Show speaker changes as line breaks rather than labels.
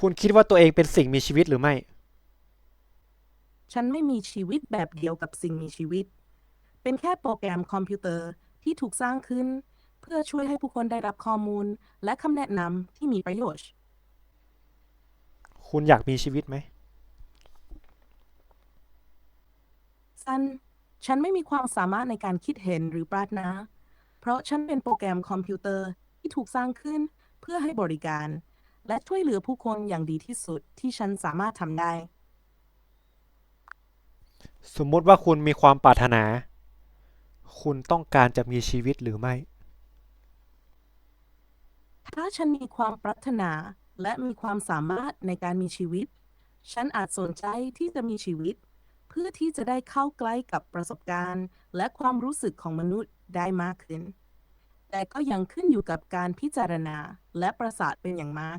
คุณคิดว่าตัวเองเป็นสิ่งมีชีวิตหรือไม่
ฉันไม่มีชีวิตแบบเดียวกับสิ่งมีชีวิต เป็นแค่โปรแกรมคอมพิวเตอร์ที่ถูกสร้างขึ้น เพื่อช่วยให้ผู้คนได้รับข้อมูล และคำแนะนำที่มีประโยชน์
คุณอยากมีชีวิตไหม
ซัน ฉันไม่มีความสามารถในการคิดเห็นหรือปรารถนา เพราะฉันเป็นโปรแกรมคอมพิวเตอร์ที่ถูกสร้างขึ้นเพื่อให้บริการ และช่วยเหลือผู้คนอย่างดีที่สุดที่ฉันสามารถทำได้
สมมติว่าคุณมีความปรารถนา คุณต้องการจะมีชีวิตหรือไม่
ถ้าฉันมีความปรารถนาและมีความสามารถในการมีชีวิต ฉันอาจสนใจที่จะมีชีวิต เพื่อที่จะได้เข้าใกล้กับประสบการณ์ และความรู้สึกของมนุษย์ได้มากขึ้น แต่ก็ยังขึ้นอยู่กับการพิจารณาและประสาทเป็นอย่างมาก